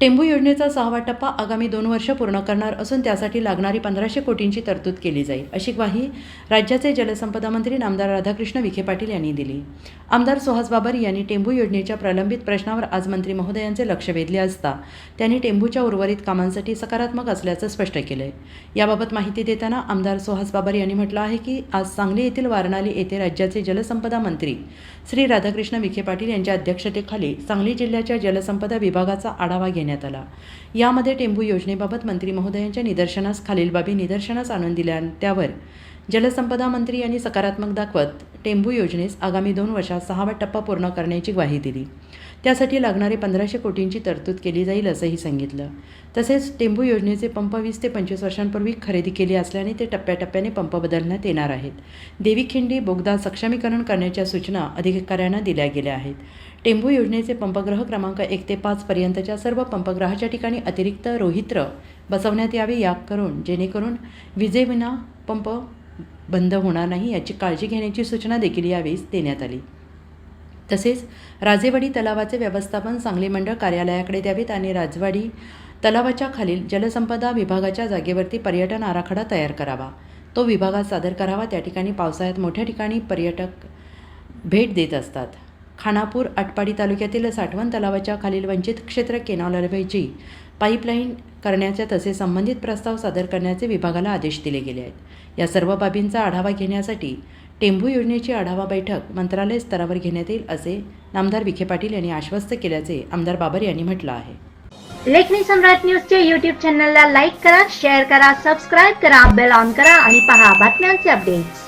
टेंबू योजनेचा सहावा टप्पा आगामी दोन वर्ष पूर्ण करणार असून त्यासाठी लागणारी पंधराशे कोटींची तरतूद केली जाईल. अशी ग्वाही राज्याचे जलसंपदा मंत्री नामदार राधाकृष्ण विखे पाटील यांनी दिली. आमदार सुहास बाबर यांनी टेंबू योजनेच्या प्रलंबित प्रश्नावर आज मंत्री महोदयांचे लक्ष वेधले असता त्यांनी टेंबूच्या उर्वरित कामांसाठी सकारात्मक असल्याचं स्पष्ट केलंय याबाबत माहिती देताना आमदार सुहास बाबर यांनी म्हटलं आहे की आज सांगली येथील वारणाली येथे राज्याचे जलसंपदा मंत्री श्री राधाकृष्ण विखे पाटील यांच्या अध्यक्षतेखाली सांगली जिल्ह्याच्या जलसंपदा विभागाचा आढावा घेण्यात आला. यामध्ये टेंभू योजनेबाबत मंत्री महोदयांच्या निदर्शनास खालील बाबी निदर्शनास आणून दिल्या त्यावर जलसंपदा मंत्री यांनी सकारात्मक दाखवत टेंभू योजनेस आगामी दोन वर्षात सहावा टप्पा पूर्ण करण्याची ग्वाही दिली. त्यासाठी लागणारे पंधराशे कोटींची तरतूद केली जाईल असंही सांगितलं. तसेच टेंभू योजनेचे पंप वीस ते पंचवीस वर्षांपूर्वी खरेदी केली असल्याने ते टप्प्याटप्प्याने पंप बदलण्यात येणार आहेत. देवीखिंडी बोगदा सक्षमीकरण करण्याच्या सूचना अधिकाऱ्यांना दिल्या गेल्या आहेत. टेंभू योजनेचे पंपग्रह क्रमांक एक ते पाचपर्यंतच्या सर्व पंपग्रहाच्या ठिकाणी अतिरिक्त रोहित्र बसवण्यात यावे या करून जेणेकरून विजेविना पंप बंद होणार नाही याची काळजी घेण्याची सूचना देखील यावेळी देण्यात आली. तसेच राजेवाडी तलावाचे व्यवस्थापन सांगली मंडळ कार्यालयाकडे द्यावेत आणि राजवाडी तलावाच्या खालील जलसंपदा विभागाच्या जागेवरती पर्यटन आराखडा तयार करावा. तो विभागात सादर करावा. त्या ठिकाणी पावसाळ्यात मोठ्या ठिकाणी पर्यटक भेट देत असतात. खानापूर आटपाडी तालुक्यातील साठवण तलावाच्या खालील वंचित क्षेत्र केनालऐवजी पाईपलाईन करण्याचे तसेच संबंधित प्रस्ताव सादर करण्याचे विभागाला आदेश दिले गेले आहेत. या सर्व बाबींचा आढावा घेण्यासाठी टेंभू योजनेची आढावा बैठक मंत्रालय स्तरावर घेण्यात येईल असे नामदार विखे पाटील यांनी आश्वस्त केल्याचे आमदार बाबर यांनी म्हटलं आहे. लेखनी सम्राट न्यूजच्या युट्यूब चॅनलला लाईक करा शेअर करा सबस्क्राईब करा बेल ऑन करा आणि पहा बातम्यांचे अपडेट्स